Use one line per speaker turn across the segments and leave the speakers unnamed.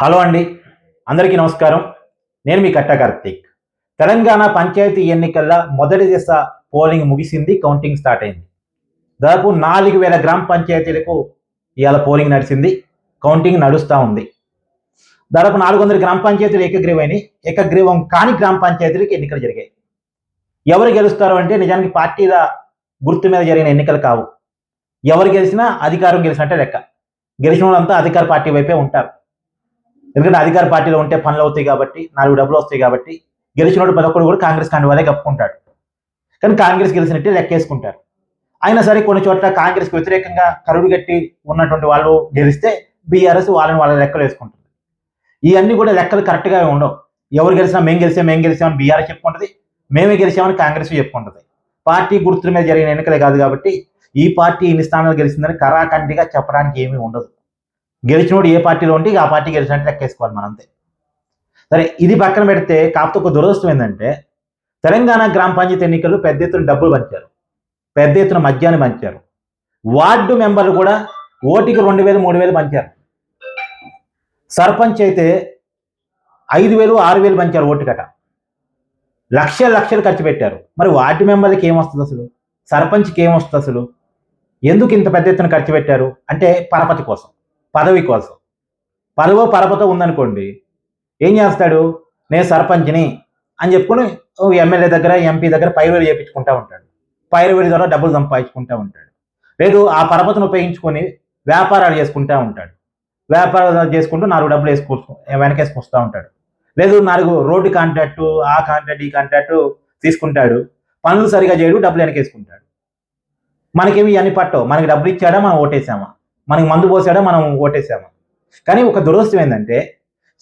Hello అండి. అందరికీ నమస్కారం. నేను మీ కట్ట కార్తీక్. తెలంగాణ పంచాయతీ ఎన్నికల్లో మొదటి దశ పోలింగ్ ముగిసింది కౌంటింగ్ స్టార్ట్ అయింది. దాదాపు నాలుగు వేల గ్రామ పంచాయతీలకు ఇవాళ పోలింగ్ నడిచింది కౌంటింగ్ నడుస్తూ ఉంది. దాదాపు నాలుగు వందల గ్రామ పంచాయతీలు ఏకగ్రీవైనవి ఏకగ్రీవం కాని గ్రామ పంచాయతీలకు ఎన్నికలు జరిగాయి. ఎవరు గెలుస్తారు అంటే నిజానికి పార్టీల గుర్తు మీద జరిగిన ఎన్నికలు కావు. ఎవరు గెలిచినా అధికారం గెలిచినట్టే లెక్క. గెలిచిన వాళ్ళంతా అధికార పార్టీ వైపే ఉంటారు. ఎందుకంటే అధికార పార్టీలో ఉంటే పనులు అవుతాయి కాబట్టి నాలుగు డబ్బులు వస్తాయి కాబట్టి గెలిచినోడు ప్రతి కూడా కాంగ్రెస్ కాని వాళ్ళే కప్పుకుంటాడు. కానీ కాంగ్రెస్ గెలిచినట్టే లెక్కేసుకుంటారు. అయినా సరే కొన్ని చోట్ల కాంగ్రెస్కి వ్యతిరేకంగా కరుడు గట్టి ఉన్నటువంటి వాళ్ళు గెలిస్తే బీఆర్ఎస్ వాళ్ళని వాళ్ళ లెక్కలు వేసుకుంటుంది. ఇవన్నీ కూడా లెక్కలు కరెక్ట్గా ఉండవు. ఎవరు గెలిచినా మేము గెలిచాం మేము గెలిచామని బీఆర్ఎస్ చెప్పుకుంటుంది మేమే గెలిచామని కాంగ్రెస్ చెప్పుకుంటుంది. పార్టీ గుర్తుల మీద జరిగిన ఎన్నికలే కాదు కాబట్టి ఈ పార్టీ ఇన్ని స్థానాలు గెలిచిందని కరాఖండిగా చెప్పడానికి ఏమీ ఉండదు. గెలిచినోడు ఏ పార్టీలో ఉంటే ఆ పార్టీ గెలిచినట్టు లెక్కేసుకోవాలి మనం అంతే. సరే ఇది పక్కన పెడితే కాకపోతే ఒక దురదృష్టం ఏంటంటే తెలంగాణ గ్రామ పంచాయతీ ఎన్నికలు పెద్ద ఎత్తున డబ్బులు పంచారు. పెద్ద ఎత్తున మద్యాన్ని పంచారు. వార్డు మెంబర్లు కూడా ఓటికి రెండు వేలు మూడు వేలు పంచారు. సర్పంచ్ అయితే ఐదు వేలు ఆరు వేలు పంచారు ఓటుకట లక్షల లక్షలు ఖర్చు పెట్టారు. మరి వార్డు మెంబర్లకి ఏమొస్తుంది అసలు? సర్పంచ్కి ఏమొస్తుంది అసలు? ఎందుకు ఇంత పెద్ద ఎత్తున ఖర్చు పెట్టారు? అంటే పరపతి కోసం. పదవి కోసం. పదవో పరపతో ఉందనుకోండి ఏం చేస్తాడు? నేను సర్పంచ్ని అని చెప్పుకొని ఓ ఎమ్మెల్యే దగ్గర ఎంపీ దగ్గర పైరువేలు చేయించుకుంటా ఉంటాడు. పైరువేలు ద్వారా డబ్బులు సంపాదించుకుంటా ఉంటాడు. లేదు ఆ పరపతిని ఉపయోగించుకొని వ్యాపారాలు చేసుకుంటా ఉంటాడు. వ్యాపారాలు చేసుకుంటూ నాలుగు డబ్బులు వేసుకొచ్చు వెనకేసుకొస్తూ ఉంటాడు. లేదు నాలుగు రోడ్డు కాంట్రాక్టు ఆ కాంట్రాక్ట్ ఈ కాంట్రాక్టు తీసుకుంటాడు. పనులు సరిగా చేయడు డబ్బులు వెనకేసుకుంటాడు. మనకేమి ఇవన్నీ పట్టవు. మనకి డబ్బులు ఇచ్చాడా మనం ఓటేసామా? మనకి మందు పోసాడో మనం ఓటేసాము. కానీ ఒక దురదృష్టం ఏంటంటే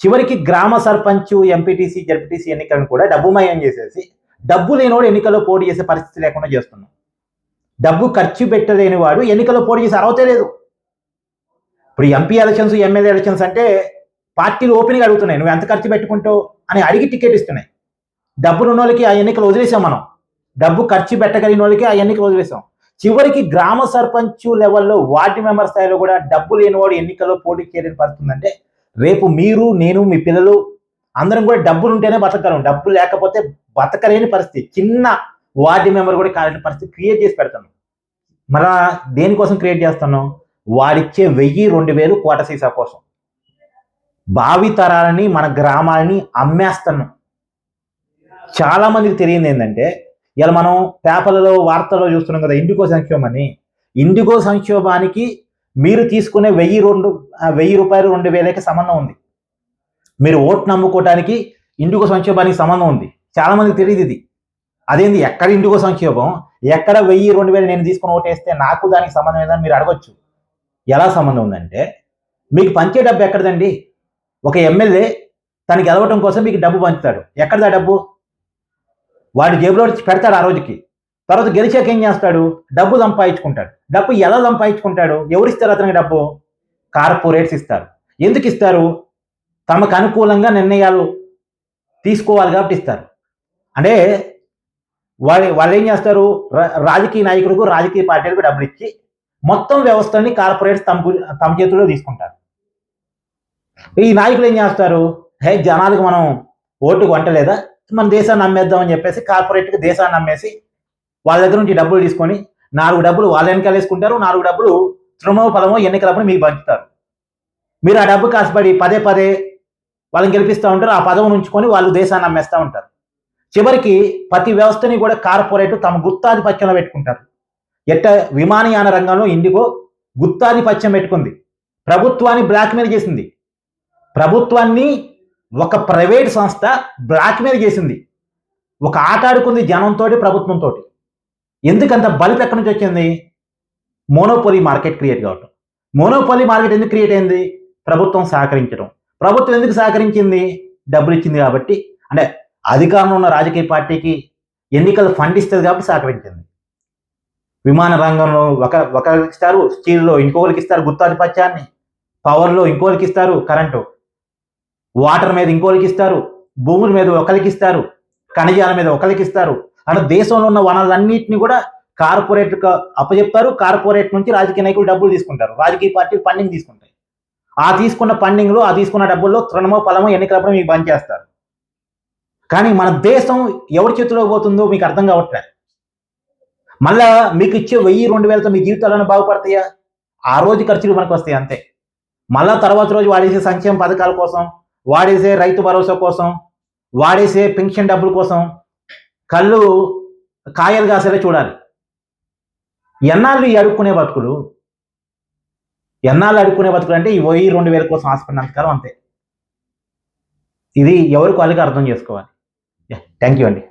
చివరికి గ్రామ సర్పంచ్ ఎంపీటీసీ జడ్పీటీసీ ఎన్నికలను కూడా డబ్బుమయం చేసేసి డబ్బు లేనివాడు ఎన్నికల్లో పోటీ చేసే పరిస్థితి లేకుండా చేస్తున్నాం. డబ్బు ఖర్చు పెట్టలేని వాడు ఎన్నికల్లో పోటీ చేసే అర్హతే లేదు. ఇప్పుడు ఎంపీ ఎలక్షన్స్ ఎమ్మెల్యే ఎలక్షన్స్ అంటే పార్టీలు ఓపెన్గా అడుగుతున్నాయి. నువ్వు ఎంత ఖర్చు పెట్టుకుంటావు అని అడిగి టికెట్ ఇస్తున్నాయి. డబ్బులు ఉన్న వాళ్ళకి ఆ ఎన్నికలు వదిలేసాం మనం. డబ్బు ఖర్చు పెట్టగలిగిన వాళ్ళకి ఆ ఎన్నికలు వదిలేసాం. చివరికి గ్రామ సర్పంచ్ లెవెల్లో వార్డు మెంబర్ స్థాయిలో కూడా డబ్బు లేనివాడు ఎన్నికల్లో పోటీ చేయలేని పడుతుందంటే రేపు మీరు నేను మీ పిల్లలు అందరం కూడా డబ్బులు ఉంటేనే బతకగలం. డబ్బు లేకపోతే బతకలేని పరిస్థితి. చిన్న వార్డు మెంబర్ కూడా కాలేని పరిస్థితి క్రియేట్ చేసి పెడతాను. మరా దేనికోసం క్రియేట్ చేస్తున్నాం వాడిచ్చే వెయ్యి రెండు వేలు కోట సీసా కోసం. భావి తరాలని మన గ్రామాలని అమ్మేస్తున్నాం. చాలా మందికి తెలియదు ఏంటంటే ఇలా మనం పేపర్లలో వార్తల్లో చూస్తున్నాం కదా ఇండిగో సంక్షోభం అని. ఇండిగో సంక్షోభానికి మీరు తీసుకునే వెయ్యి రెండు వెయ్యి రూపాయలు రెండు వేలకి సంబంధం ఉంది. మీరు ఓటు నమ్ముకోవడానికి ఇండిగో సంక్షోభానికి సంబంధం ఉంది. చాలామందికి తెలియదు ఇది. అదేంది? ఎక్కడ ఇండిగో సంక్షోభం? ఎక్కడ వెయ్యి రెండు వేలు నేను తీసుకుని ఓటేస్తే నాకు దానికి సంబంధం ఏదని మీరు అడగొచ్చు. ఎలా సంబంధం ఉందంటే మీకు పంచే డబ్బు ఎక్కడదండి? ఒక ఎమ్మెల్యే తనకి గెలవటం కోసం మీకు డబ్బు పంచుతాడు. ఎక్కడదా డబ్బు? వాడి జేబులో పెడతాడు ఆ రోజుకి. తర్వాత గెలిచాక ఏం చేస్తాడు? డబ్బు సంపాదించుకుంటాడు. డబ్బు ఎలా సంపాదించుకుంటాడు? ఎవరిస్తారు అతనికి డబ్బు? కార్పొరేట్స్ ఇస్తారు. ఎందుకు ఇస్తారు? తమకు అనుకూలంగా నిర్ణయాలు తీసుకోవాలి కాబట్టి ఇస్తారు. అంటే వాళ్ళు వాళ్ళు ఏం చేస్తారు? రా- రాజకీయ నాయకులకు రాజకీయ పార్టీలకు డబ్బులు ఇచ్చి మొత్తం వ్యవస్థని కార్పొరేట్స్ తమ తమ చేతుల్లో తీసుకుంటారు. ఈ నాయకులు ఏం చేస్తారు? హే జనాలకు మనం ఓటు వంటలేదా మన దేశాన్ని అమ్మేద్దామని చెప్పేసి కార్పొరేట్కి దేశాన్ని అమ్మేసి వాళ్ళ దగ్గర నుంచి డబ్బులు తీసుకొని నాలుగు డబ్బులు వాళ్ళ వెనకాల వేసుకుంటారు నాలుగు డబ్బులు తృణమో పదమో ఎన్నికలప్పుడు మీకు పంచుతారు. మీరు ఆ డబ్బు కాసుపడి పదే పదే వాళ్ళని గెలిపిస్తూ ఉంటారు ఆ పదవిని ఉంచుకొని వాళ్ళు దేశాన్ని అమ్మేస్తూ ఉంటారు. చివరికి ప్రతి వ్యవస్థని కూడా కార్పొరేట్ తమ గుత్తాధిపత్యంలో పెట్టుకుంటారు. ఎట్ట విమానయాన రంగంలో ఇండిగో గుత్తాధిపత్యం పెట్టుకుంది. ప్రభుత్వాన్ని బ్లాక్మెయిల్ చేసింది. ప్రభుత్వాన్ని ఒక ప్రైవేట్ సంస్థ బ్లాక్మెయిల్ చేసింది ఒక ఆట ఆడుకుంది జనంతో ప్రభుత్వంతో ఎందుకంత బలిపు ఎక్కడి నుంచి వచ్చింది? మోనోపోలీ మార్కెట్ క్రియేట్ కావటం. మోనోపోలీ మార్కెట్ ఎందుకు క్రియేట్ అయింది? ప్రభుత్వం సహకరించడం ప్రభుత్వం ఎందుకు సహకరించింది? డబ్బులు ఇచ్చింది కాబట్టి. అంటే అధికారంలో ఉన్న రాజకీయ పార్టీకి ఎన్నికలు ఫండ్ ఇస్తుంది కాబట్టి సహకరించింది. విమాన రంగంలో ఒక ఒకరికి ఇస్తారు స్టీల్లో ఇంకొకరికి ఇస్తారు గుత్తాధిపత్యాన్ని. పవర్లో ఇంకొకరికి ఇస్తారు కరెంటు. వాటర్ మీద ఇంకోళ్ళకి ఇస్తారు భూముల మీద ఒకరికి ఇస్తారు ఖనిజాల మీద ఒకరికి ఇస్తారు అంటే దేశంలో ఉన్న వనరులన్నింటినీ కూడా కార్పొరేట్ అప్పచెప్తారు కార్పొరేట్ నుంచి రాజకీయ నాయకులు డబ్బులు తీసుకుంటారు. రాజకీయ పార్టీలు ఫండింగ్ తీసుకుంటాయి. ఆ తీసుకున్న ఫండింగ్లో ఆ తీసుకున్న డబ్బుల్లో తృణమో ఫలమో ఎన్నికలప్పుడు మీకు బంద్ చేస్తారు. కానీ మన దేశం ఎవరి చేతిలో పోతుందో మీకు అర్థం కావట్లేదు. మళ్ళా మీకు ఇచ్చే వెయ్యి రెండు వేలతో మీ జీవితాలను బాగుపడతాయా? ఆ రోజు ఖర్చులు మనకు వస్తాయి అంతే. మళ్ళా తర్వాత రోజు వాడేసే సంక్షేమ పథకాల కోసం వాడేసే రైతు భరోసా కోసం వాడేసే పెన్షన్ డబ్బుల కోసం కళ్ళు కాయలు కాసేలా చూడాలి. ఎన్నాళ్ళు ఈ అడుక్కునే బతుకులు? ఎన్నాళ్ళు అడుక్కునే బతుకులు అంటే ఈ వెయ్యి రెండు వేల కోసం ఆశపడినంతకాలం అంతే. ఇది ఎవరికి వాళ్ళకి అర్థం చేసుకోవాలి? థ్యాంక్ యూ అండి.